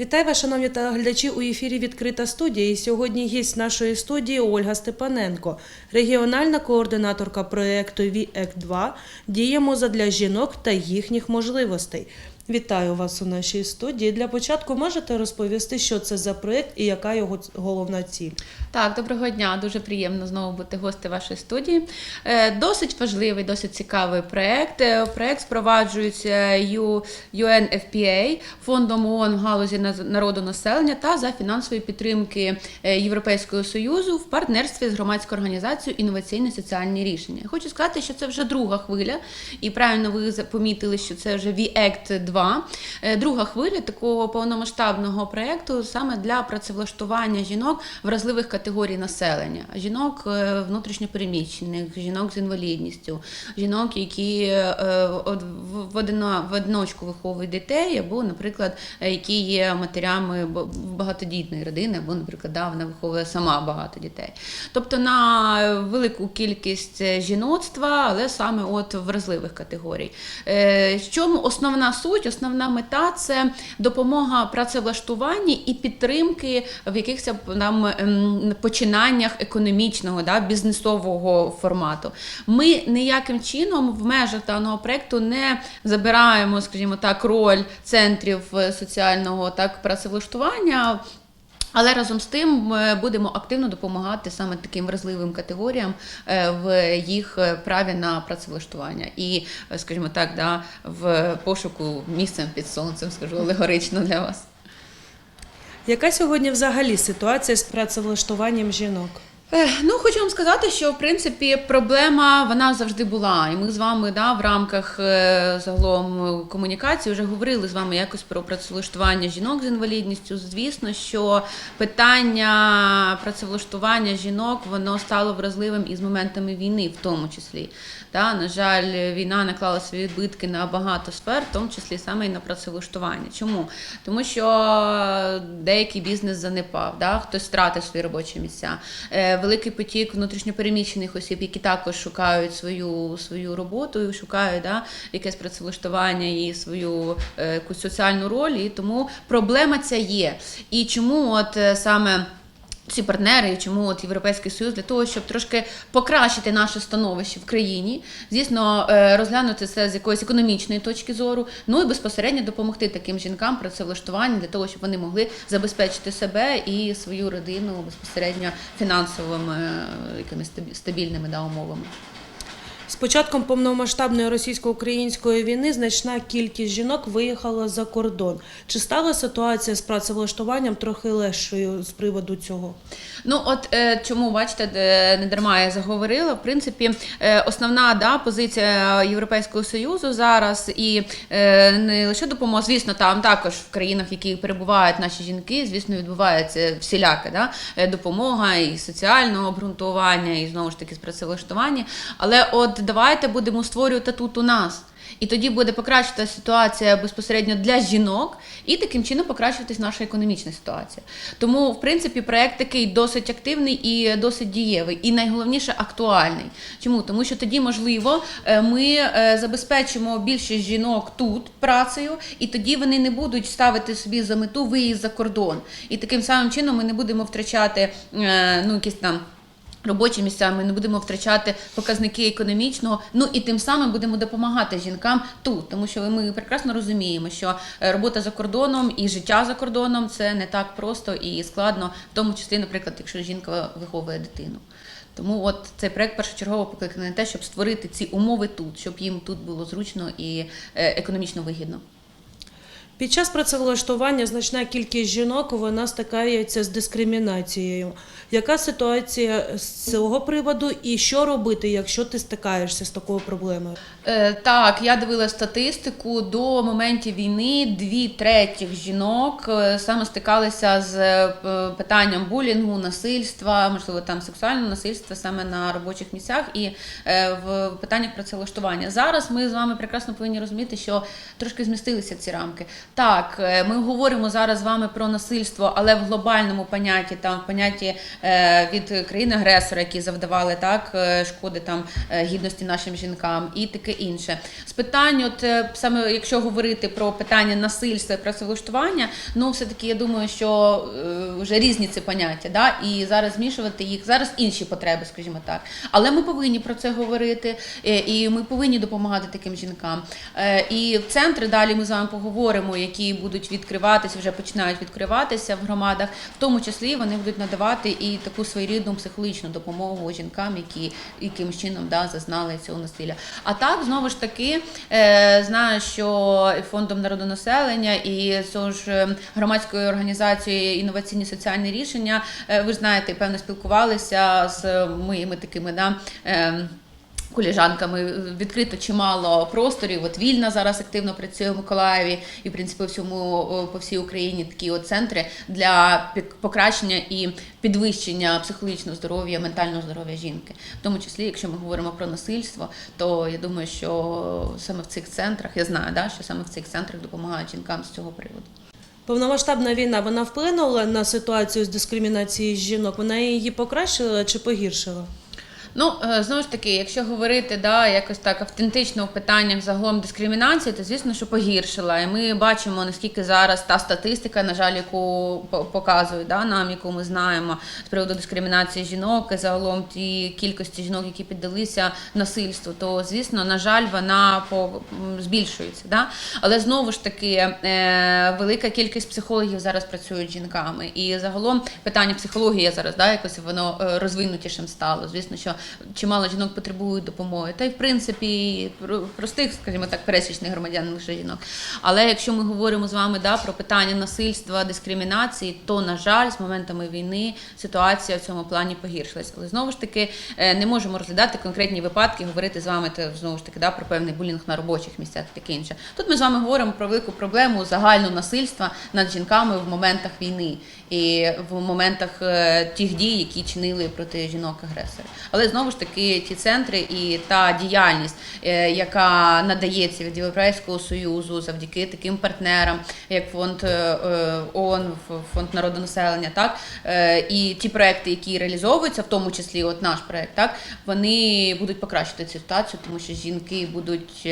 Вітаю вас, шановні телеглядачі, у ефірі Відкрита студія. І сьогодні гість нашої студії Ольга Степаненко, регіональна координаторка проєкту ВІЕК 2 Діємо задля жінок та їхніх можливостей. Вітаю вас у нашій студії. Для початку можете розповісти, що це за проєкт і яка його головна ціль? Так, доброго дня. Дуже приємно знову бути гостем вашої студії. Е, Досить важливий, досить цікавий проект. Е, Проект спроваджується U- UNFPA, фондом ООН в галузі наз- народонаселення та за фінансової підтримки е, Європейського союзу в партнерстві з громадською організацією інноваційні соціальні рішення. Хочу сказати, що це вже друга хвиля, і правильно ви помітили, що це вже VACT 2 Е, Друга хвиля такого повномасштабного проєкту саме для працевлаштування жінок вразливих категорій населення: жінок е, внутрішньопереміщених, жінок з інвалідністю, жінок, які е, в- в одино- в одиночку виховують дітей, або, наприклад, які є матерями багатодітної родини, або, наприклад, да, вона виховує сама багато дітей. Тобто на велику кількість жіноцтва, але саме от вразливих категорій. В чому основна суть, основна мета це допомога працевлаштуванні і підтримки в якихось нам ем, починаннях економічного, да, бізнесового формату. Ми ніяким чином в межах даного проекту не забираємо, скажімо так, роль центрів е, соціального так працевлаштування. Але разом з тим ми будемо активно допомагати саме таким вразливим категоріям е, в їх е, праві на працевлаштування і, е, скажімо так, да, в пошуку місцем під сонцем, скажу алегорично для вас. Яка сьогодні взагалі ситуація з працевлаштуванням жінок? Ех, Ну, хочу вам сказати, що в принципі проблема вона завжди була. І ми з вами да, в рамках е, загалом комунікації вже говорили з вами якось про працевлаштування жінок з інвалідністю. Звісно, що питання працевлаштування жінок воно стало вразливим із моментами війни, в тому числі. Да, на жаль, війна наклала свої відбитки на багато сфер, в тому числі саме і на працевлаштування. Чому? Тому що деякий бізнес занепав, да, хтось втратив свої робочі місця. Великий потік внутрішньопереміщених осіб, які також шукають свою, свою роботу шукають да, якесь працевлаштування і свою е, якусь соціальну роль. І тому проблема ця є. І чому от е, саме. Ці партнери, і чому от Європейський Союз для того, щоб трошки покращити наше становище в країні, звісно, е, розглянути це з якоїсь економічної точки зору, ну і безпосередньо допомогти таким жінкам працевлаштування для того, щоб вони могли забезпечити себе і свою родину безпосередньо фінансовими е, якимись стабільними да, умовами. З початком повномасштабної російсько-української війни значна кількість жінок виїхала за кордон. Чи стала ситуація з працевлаштуванням трохи легшою з приводу цього? Ну от е, чому бачите, не дарма я заговорила. В принципі, е, основна да, позиція Європейського союзу зараз і е, не лише допомога, звісно, там також в країнах, в яких перебувають наші жінки, звісно, відбувається всіляка да, е, допомога і соціального обґрунтування, і знову ж таки з працевлаштування. Але от давайте будемо створювати тут у нас. І тоді буде покращувати ситуація безпосередньо для жінок, і таким чином покращуватись наша економічна ситуація. Тому, в принципі, проект такий досить активний і досить дієвий, і найголовніше актуальний. Чому? Тому що тоді, можливо, е, ми е, забезпечимо більшість жінок тут працею, і тоді вони не будуть ставити собі за мету виїзд за кордон. І таким самим чином ми не будемо втрачати е, ну, якісь там. Робочі місця ми не будемо втрачати показники економічного. Ну і тим самим будемо допомагати жінкам тут, тому що ми прекрасно розуміємо, що е, робота за кордоном і життя за кордоном це не так просто і складно, в тому числі, наприклад, якщо жінка виховує дитину. Тому от цей проект першочергово покликаний на те, щоб створити ці умови тут, щоб їм тут було зручно і е, економічно вигідно. Під час працевлаштування значна кількість жінок вона стикається з дискримінацією. Яка ситуація з цього приводу і що робити, якщо ти стикаєшся з такою проблемою? Е, Так, я дивила статистику. До моментів війни дві третіх жінок е, саме стикалися з е, питанням булінгу, насильства, можливо, там сексуального насильства саме на робочих місцях і е, в питаннях працевлаштування. Зараз ми з вами прекрасно повинні розуміти, що трошки змістилися ці рамки. Так, е, ми говоримо зараз з вами про насильство, але в глобальному понятті, там в понятті е, від країни-агресора, які завдавали так е, шкоди там гідності нашим жінкам, і таке інше. З питань, от саме якщо говорити про питання насильства і працевлаштування, ну все таки я думаю, що вже різні ці поняття, да, і зараз змішувати їх зараз інші потреби, скажімо так. Але ми повинні про це говорити, і ми повинні допомагати таким жінкам. І в центри далі ми з вами поговоримо, які будуть відкриватися, вже починають відкриватися в громадах. В тому числі вони будуть надавати і таку своєрідну психологічну допомогу жінкам, які якимось чином да, зазнали цього насилля. А так знову ж таки е, знаю, що фондом народонаселення і ж е, громадською організацією інноваційні соціальні рішення. е, Ви знаєте, певно спілкувалися з моїми такими да. Е, Коліжанками відкрито чимало просторів. От вільна зараз активно працює в Миколаєві і в принципі всьому по всій Україні такі от центри для покращення і підвищення психологічного здоров'я, ментального здоров'я жінки. В тому числі, якщо ми говоримо про насильство, то я думаю, що саме в цих центрах я знаю, да, що саме в цих центрах допомагають жінкам з цього приводу. Повномасштабна війна вона вплинула на ситуацію з дискримінацією жінок? Вона її покращила чи погіршила? Ну, е, знову ж таки, якщо говорити да, якось так автентично в питаннях загалом дискримінації, то звісно, що погіршила. І ми бачимо, наскільки зараз та статистика, на жаль, яку по- показують да, нам, яку ми знаємо з приводу дискримінації жінок, і загалом ті кількості жінок, які піддалися насильству, то звісно, на жаль, вона по збільшується. Да? Але знову ж таки, е, велика кількість психологів зараз працюють з жінками. І загалом питання психології зараз да, якось воно е, розвинутішим стало. Звісно, що чимало жінок потребують допомоги. Та й в принципі про- простих, скажімо так, пересічних громадян, лише жінок. Але якщо ми говоримо з вами да, про питання насильства, дискримінації, то на жаль, з моментами війни ситуація в цьому плані погіршилась. Але знову ж таки е, не можемо розглядати конкретні випадки, говорити з вами та знову ж таки да, про певний булінг на робочих місцях і таке інше. Тут ми з вами говоримо про велику проблему загального насильства над жінками в моментах війни і в моментах е, тих дій, які чинили проти жінок-агресорів. Але знову ж таки ті центри і та діяльність, е, яка надається від Європейського союзу завдяки таким партнерам, як фонд е, е, ООН, фонд народонаселення, так? І ті проекти, які реалізовуються, в тому числі от наш проект, так? Вони будуть покращити цю ситуацію, тому що жінки будуть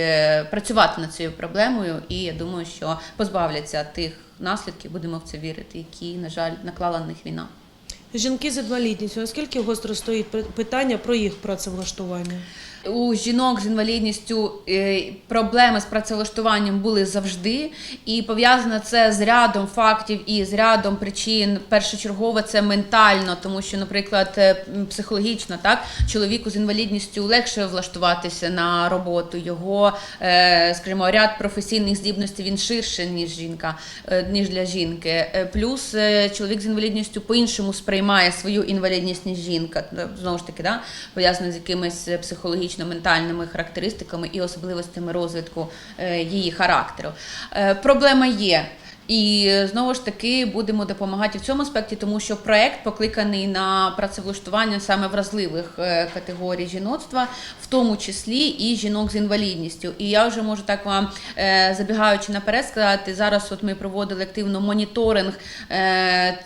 працювати над цією проблемою, і я думаю, що позбавляться тих наслідків, будемо в це вірити, які, на жаль, наклала на них війна. Жінки з інвалідністю, наскільки гостро стоїть пи- питання про їх працевлаштування? У жінок з інвалідністю е, проблеми з працевлаштуванням були завжди, і пов'язано це з рядом фактів і з рядом причин. Першочергово це ментально, тому що, наприклад, е, психологічно так чоловіку з інвалідністю легше влаштуватися на роботу. Його, е, скажімо, ряд професійних здібностей він ширше ніж жінка, ніж для жінки. Плюс чоловік з інвалідністю по-іншому сприймає свою інвалідність ніж жінка. Знову ж таки, да, пов'язано з якимись е, психологічно-ментальними характеристиками і особливостями розвитку е, її характеру. Е, Проблема є. І знову ж таки будемо допомагати в цьому аспекті, тому що проект покликаний на працевлаштування саме вразливих е, категорій жіноцтва, в тому числі і жінок з інвалідністю. І я вже можу так вам забігаючи наперед сказати, зараз от ми проводили активно моніторинг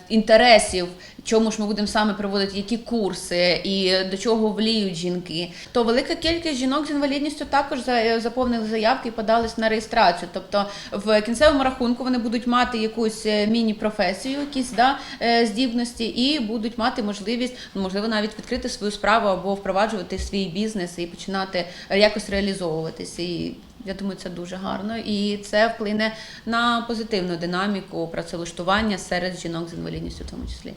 інтересів. Чому ж ми будемо саме проводити які курси і до чого вліють жінки? То велика кількість жінок з інвалідністю також за- заповнили заявки і подались на реєстрацію. Тобто в кінцевому рахунку вони будуть мати якусь е, міні-професію, якісь да, е, здібності, і будуть мати можливість, ну, можливо, навіть відкрити свою справу або впроваджувати свій бізнес і починати е, якось реалізовуватися. І я думаю, це дуже гарно, і це вплине на позитивну динаміку працевлаштування серед жінок з інвалідністю, в тому числі.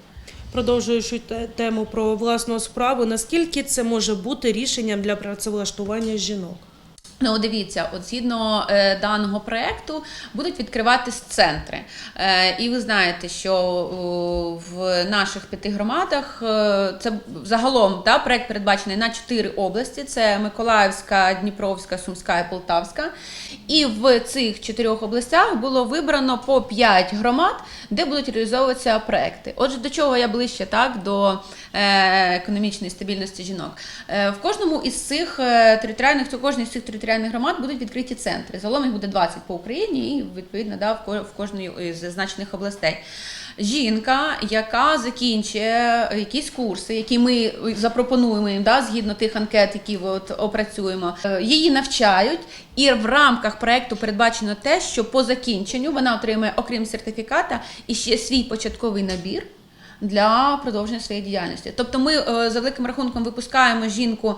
Продовжуючи тему про власну справу, наскільки це може бути рішенням для працевлаштування жінок? Ну, дивіться, от згідно е, даного проекту будуть відкриватись центри. Е, і ви знаєте, що о, в наших п'яти громадах е, це загалом да, проект передбачений на чотири області: це Миколаївська, Дніпровська, Сумська і Полтавська. І в цих чотирьох областях було вибрано по п'ять громад, де будуть реалізовуватися проекти. Отже, до чого я ближче так до е, економічної стабільності жінок. Е, В кожному із цих е, територіальних, у кожній з цих територіальних громад будуть відкриті центри. Загалом їх буде 20 по Україні і відповідно да, в ко- в кожній із зазначених областей. Жінка, яка закінчує якісь курси, які ми запропонуємо їм да, згідно тих анкет, які от опрацюємо, е, її навчають, і в рамках проекту передбачено те, що по закінченню вона отримує, окрім сертифіката, і ще свій початковий набір для продовження своєї діяльності. Тобто, ми е, за великим рахунком випускаємо жінку.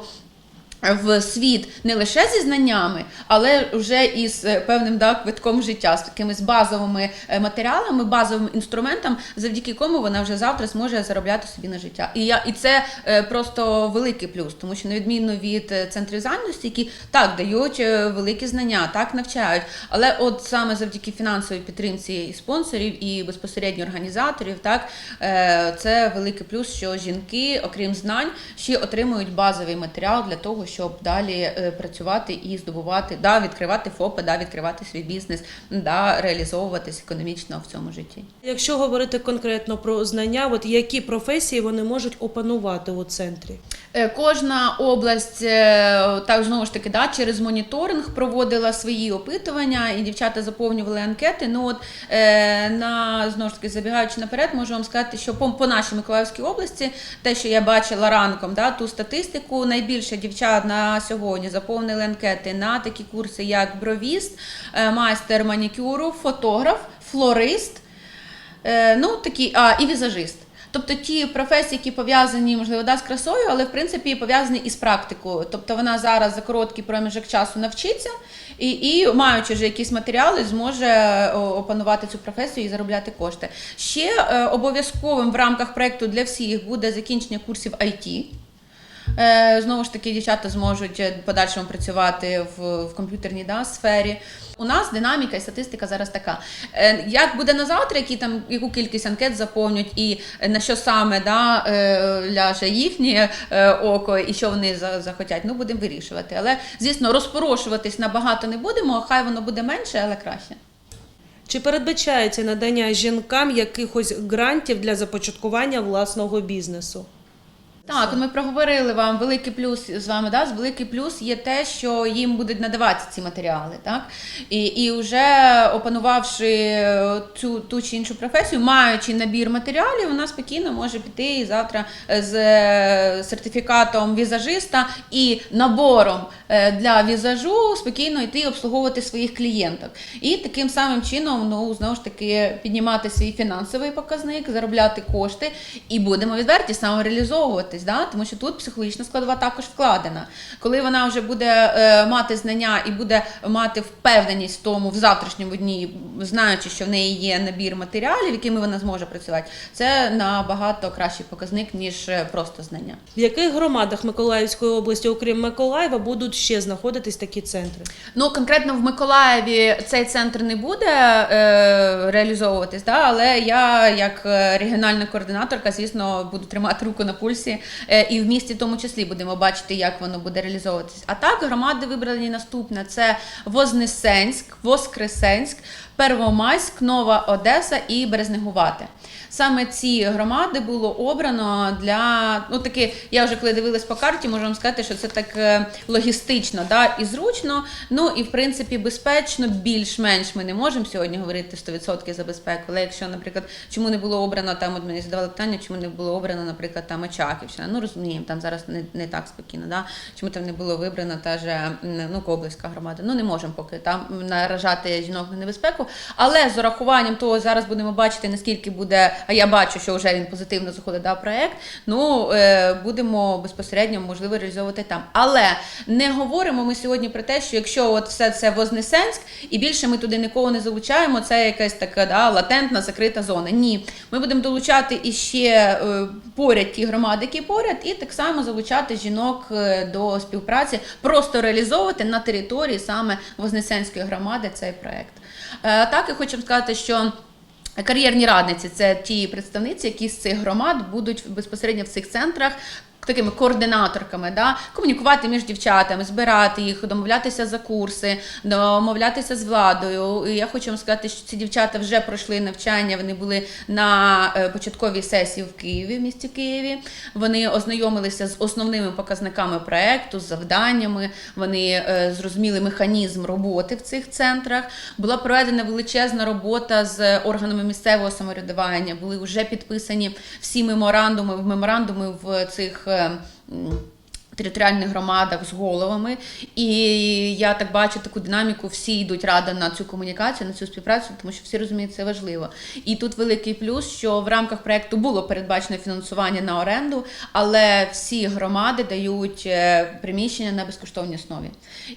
В світ не лише зі знаннями, але вже із е, певним да, квитком життя, з якимись базовими е, матеріалами, базовим інструментом, завдяки кому вона вже завтра зможе заробляти собі на життя. І я і це е, просто великий плюс, тому що на відміну від центрів зайнятості, які так дають великі знання, так навчають, але от саме завдяки фінансовій підтримці і спонсорів, і безпосередньо організаторів, так це великий плюс, що жінки, окрім знань, ще отримують базовий матеріал для того, щоб далі е, працювати і здобувати, да, відкривати ФОПи, да, відкривати свій бізнес, да, реалізовуватись економічно в цьому житті. Якщо говорити конкретно про знання, от які професії вони можуть опанувати у центрі? Е, Кожна область е, так знову ж таки да, через моніторинг проводила свої опитування, і дівчата заповнювали анкети. Ну от на знову ж таки забігаючи наперед, можу вам сказати, що по, по нашій Миколаївській області, те, що я бачила ранком, да, ту статистику, найбільше дівчат на сьогодні заповнили анкети на такі курси, як бровіст, е, майстер манікюру, фотограф, флорист. Е, ну, такі, а, і візажист. Тобто ті професії, які пов'язані, можливо, да, з красою, але в принципі пов'язані із практикою. Тобто вона зараз за короткий проміжок часу навчиться і, і маючи вже якісь матеріали, зможе опанувати цю професію і заробляти кошти. Ще е, обов'язковим в рамках проекту для всіх буде закінчення курсів IT. Е, Знову ж таки, дівчата зможуть е, подальшому працювати в, в комп'ютерній да, сфері. У нас динаміка і статистика зараз така. Е, Як буде на завтра, які там яку кількість анкет заповнять, і на що саме да, ляже їхнє око, і що вони за- захотять, ну будемо вирішувати. Але звісно, розпорошуватись набагато не будемо. Хай воно буде менше, але краще. Чи передбачається надання жінкам якихось грантів для започаткування власного бізнесу? Так, ми проговорили вам великий плюс з вами. Да? Великий плюс є те, що їм будуть надаватися ці матеріали, так і, і вже опанувавши цю ту чи іншу професію, маючи набір матеріалів, вона спокійно може піти завтра з е, сертифікатом візажиста і набором е, для візажу спокійно йти обслуговувати своїх клієнток. І таким самим чином, ну знову ж таки, піднімати свій фінансовий показник, заробляти кошти, і будемо відверті самореалізовуватись, да? тому що тут психологічна складова також вкладена. Коли вона вже буде е, мати знання і буде мати впевненість в тому в завтрашньому дні, знаючи, що в неї є набір матеріалів, якими вона зможе працювати, це набагато кращий показник, ніж е, просто знання. В яких громадах Миколаївської області, окрім Миколаєва, будуть ще знаходитись такі центри? Ну конкретно в Миколаєві цей центр не буде е, реалізовуватись, да? але я, як е, регіональна координаторка, звісно, буду тримати руку на пульсі, і в місті в тому числі будемо бачити, як воно буде реалізовуватись. А так громади вибрані наступне: це Вознесенськ, Воскресенськ, Первомайськ, Нова Одеса і Березнегувате. Саме ці громади було обрано для ну таки, я вже коли дивилась по карті, можу вам сказати, що це так е, логістично да, і зручно. Ну і в принципі безпечно, більш-менш ми не можемо сьогодні говорити 100% за безпеку. Але якщо, наприклад, чому не було обрано там, от мені задавали питання, чому не було обрано, наприклад, там Очаківщина. Ну розуміємо, там зараз не, не так спокійно. Да? Чому там не було вибрано та же ну, Коблівська громада? Ну не можемо поки там наражати жінок на небезпеку. Але з урахуванням того, зараз будемо бачити, наскільки буде, а я бачу, що вже він позитивно заходить да, проект. Ну е, будемо безпосередньо можливо реалізовувати там. Але не говоримо ми сьогодні про те, що якщо от все це Вознесенськ, і більше ми туди нікого не залучаємо, це якась така да, латентна закрита зона. Ні, ми будемо долучати іще е, поряд ті громади, які поряд, і так само залучати жінок е, до співпраці, просто реалізовувати на території саме Вознесенської громади цей проект. Так і хочу сказати, що. Кар'єрні радниці. Це ті представниці, які з цих громад будуть безпосередньо в цих центрах такими координаторками, да, комунікувати між дівчатами, збирати їх, домовлятися за курси, домовлятися з владою. І я хочу вам сказати, що ці дівчата вже пройшли навчання. Вони були на е, початковій сесії в Києві, в місті Києві. Вони ознайомилися з основними показниками проекту, з завданнями. Вони е, зрозуміли механізм роботи в цих центрах. Була проведена величезна робота з органами місцевого самоврядування. Були вже підписані всі меморандуми меморандуми в цих. Е, м, Територіальних громадах з головами, і я так бачу таку динаміку. Всі йдуть рада на цю комунікацію, на цю співпрацю, тому що всі розуміють, це важливо. І тут великий плюс, що в рамках проекту було передбачено фінансування на оренду, але всі громади дають е, приміщення на безкоштовній основі.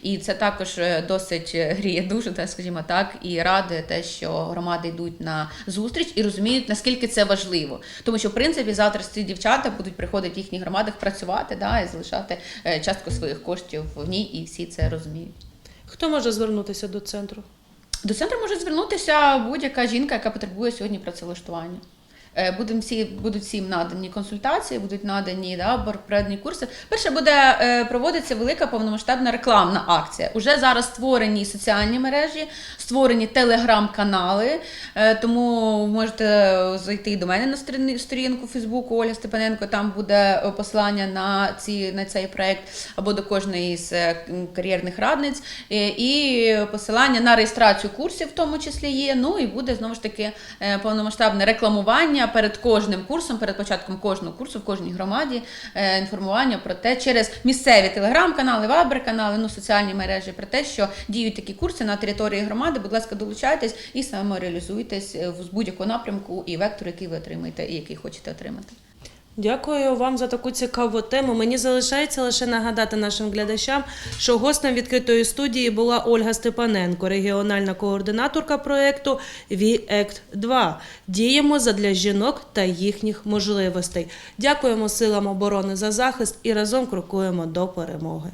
І це також е, досить е, гріє дуже, так скажімо так, і радує те, що громади йдуть на зустріч і розуміють, наскільки це важливо. Тому що, в принципі, завтра ці дівчата будуть приходити в їхніх громадах працювати да, і залишати е, частку своїх коштів в ній, і всі це розуміють. Хто може звернутися до центру? До центру може звернутися будь-яка жінка, яка потребує сьогодні працевлаштування. Е, Будемо всі будуть всім надані консультації, будуть надані да, попередні курси. Перше буде е, проводитися велика повномасштабна рекламна акція. Уже зараз створені соціальні мережі, створені телеграм-канали. Е, тому можете зайти до мене на сторін- сторінку Фейсбуку Оля Степаненко. Там буде посилання на ці на цей проект або до кожної з кар'єрних радниць. І посилання на реєстрацію курсів, в тому числі є. Ну і буде знову ж таки повномасштабне рекламування перед кожним курсом, перед початком кожного курсу в кожній громаді. е, Інформування про те через місцеві телеграм-канали, вайбер-канали, ну соціальні мережі про те, що діють такі курси на території громади. Будь ласка, долучайтесь і самореалізуйтесь е, з будь-якого напрямку і вектор, який ви отримаєте, і який хочете отримати. Дякую вам за таку цікаву тему. Мені залишається лише нагадати нашим глядачам, що гостем відкритої студії була Ольга Степаненко, регіональна координаторка проєкту ВІЕКТ 2 Діємо задля жінок та їхніх можливостей. Дякуємо силам оборони за захист і разом крокуємо до перемоги.